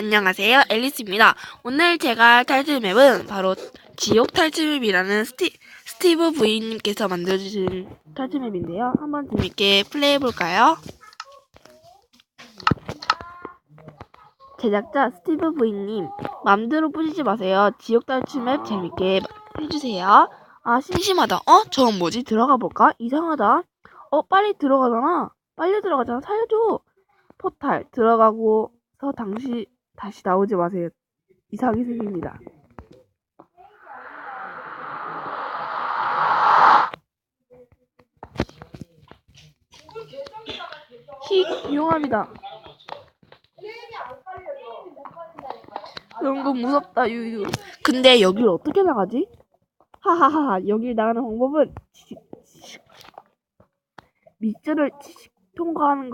안녕하세요, 앨리스입니다. 오늘 제가 할 탈출 맵은 바로 지옥 탈출 맵이라는 스티, 스티브 부인님께서 만들어주신 탈출 맵인데요. 한번 재밌게 플레이해볼까요? 제작자 스티브 부인님, 맘대로 뿌리지 마세요. 지옥 탈출 맵 재밌게 해주세요. 아, 심심하다. 어? 저건 뭐지? 들어가 볼까? 이상하다. 어, 빨리 들어가잖아. 빨리 들어가잖아. 살려줘. 포탈 들어가고서 당시 다시 나오지 마세요. 이상이 생깁니다. 히 용암이다. 그런 거 무섭다 유유. 근데 여길 어떻게 나가지? 하하하 여길 나가는 방법은. 밑줄을 통과하는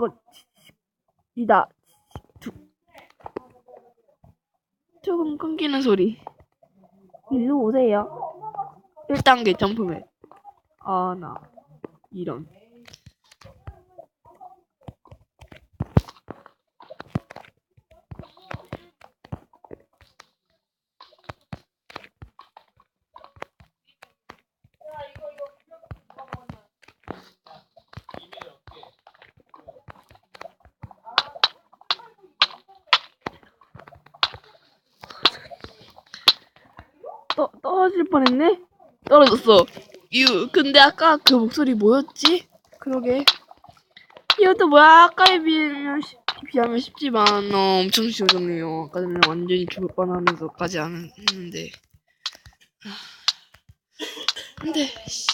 것이다. 조금 끊기는 소리. 일로 오세요. 1단계 점프맨. 아, 나. 이런. 떠, 떨어질 뻔했네? 떨어졌어. 유, 근데 아까 그 목소리 뭐였지? 그러게. 이것도 뭐야? 아까에 비하면, 쉽- 비하면 쉽지만, 어, 엄청 쉬워졌네요. 아까 전에 완전히 죽을 뻔 하면서까지 안 했는데. 아. 근데, 씨.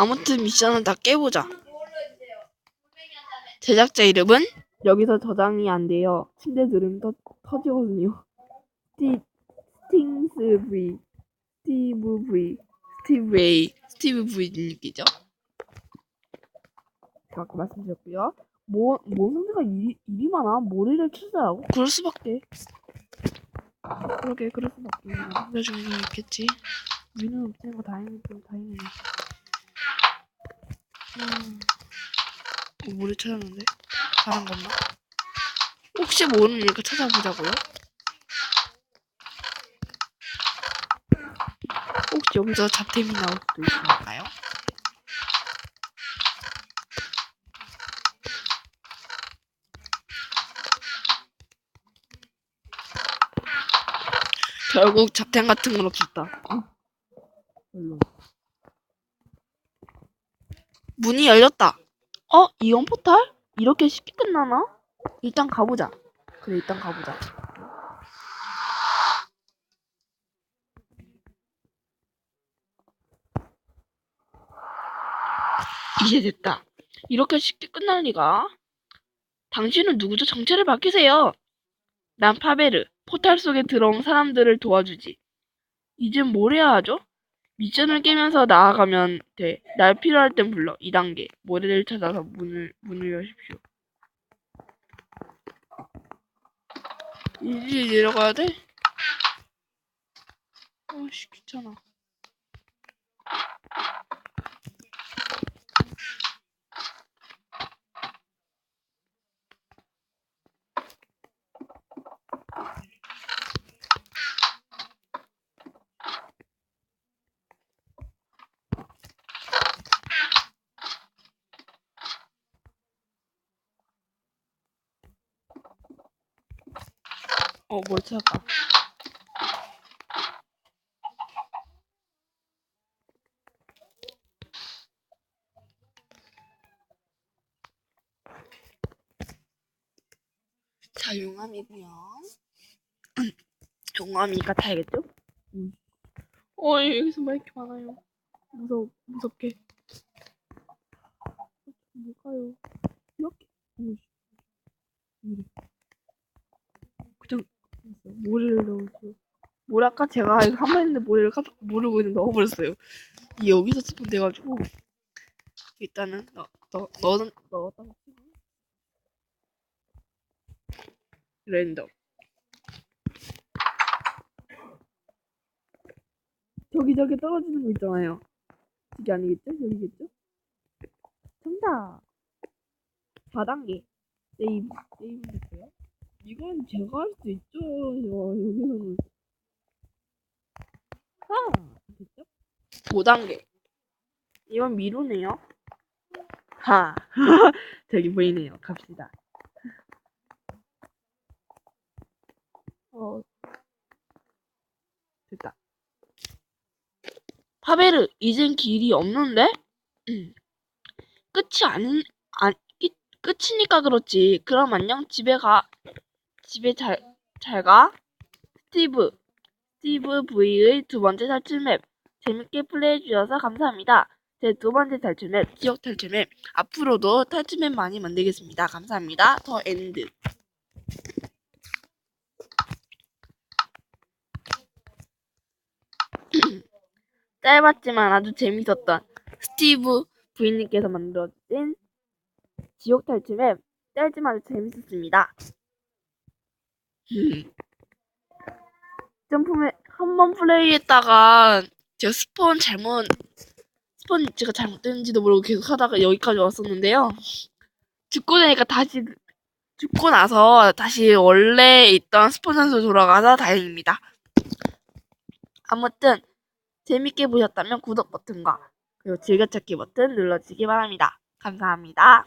아무튼 미션은 다 깨보자. 제작자 이름은 여기서 저장이 안 돼요. 침대 들으면 터, 터지거든요. 스티, 스팅스 V, 스티브 V, 스티브 A, 스티브 V님이죠. 제가 아까 말씀드렸고요. 뭐, 뭔 상대가 일이, 일이 많아? 모래를 찾아라고? 그럴 수밖에. 그러게, 그럴 수밖에. 상대 중에 있겠지. 위는 없으니까 다행히 좀 다행이네. 음. 어, 모래 찾았는데? 잘한 건가? 혹시 모르니까 찾아보자고요? 혹시 여기서 잡템이 나올 수도 있으니까요? 결국 잡템 같은 건 없었다. 별로. 문이 열렸다. 어? 이건 포탈? 이렇게 쉽게 끝나나? 일단 가보자. 그래, 일단 가보자. 이해됐다. 이렇게 쉽게 끝날 리가? 당신은 누구죠? 정체를 밝히세요. 난 파베르. 포탈 속에 들어온 사람들을 도와주지. 이젠 뭘 해야 하죠? 미션을 깨면서 나아가면 돼. 날 필요할 땐 불러. 2단계. 모래를 찾아서 문을, 문을 여십시오. 이리 내려가야 돼? 어씨, 귀찮아. 어, 뭘 찾았다. 자, 용암이고요. 용암이가 타야겠죠? 음. 어, 여기서 왜 이렇게 많아요? 무서, 무섭게. 뭘까요? 이렇게? 오, 이래. 모래를 넣어줘. 뭐랄까 제가 이거 한번 했는데 모래를 깜- 모르고 그냥 넣어버렸어요. 이 여기서 스폰 돼가지고 일단은 넣, 넣, 넣, 넣었다가 랜덤 저기 저기 떨어지는 거 있잖아요. 이게 아니겠죠? 여기겠죠? 정답. 4단계. 세이브. 세이브 됐어요? 이건 제가 할 수 있죠. 저 여기서는. 아, 됐죠? 5단계. 이건 미루네요. 하. 저기 보이네요. 갑시다. 어. 됐다. 파베르, 이젠 길이 없는데? 음. 끝이 아닌, 안, 끝, 끝이니까 그렇지. 그럼 안녕, 집에 가. 집에 잘, 잘 가. 스티브. 스티브 V의 두 번째 탈출 맵. 재밌게 플레이해주셔서 감사합니다. 제 두 번째 탈출 맵, 지역 탈출 맵. 앞으로도 탈출 맵 많이 만들겠습니다. 감사합니다. 더 엔드. 짧았지만 아주 재밌었던 스티브 부인님께서 만들어주신 지옥 탈출 맵 짧지만 아주 재밌었습니다. 점프맵 한번 플레이했다가 제가 스폰 잘못 스폰 위치가 잘못됐는지도 모르고 계속 하다가 여기까지 왔었는데요. 죽고 나니까 다시 죽고 나서 다시 원래 있던 스폰 장소로 돌아가서 다행입니다. 아무튼 재밌게 보셨다면 구독 버튼과 그리고 즐겨찾기 버튼 눌러주시기 바랍니다. 감사합니다.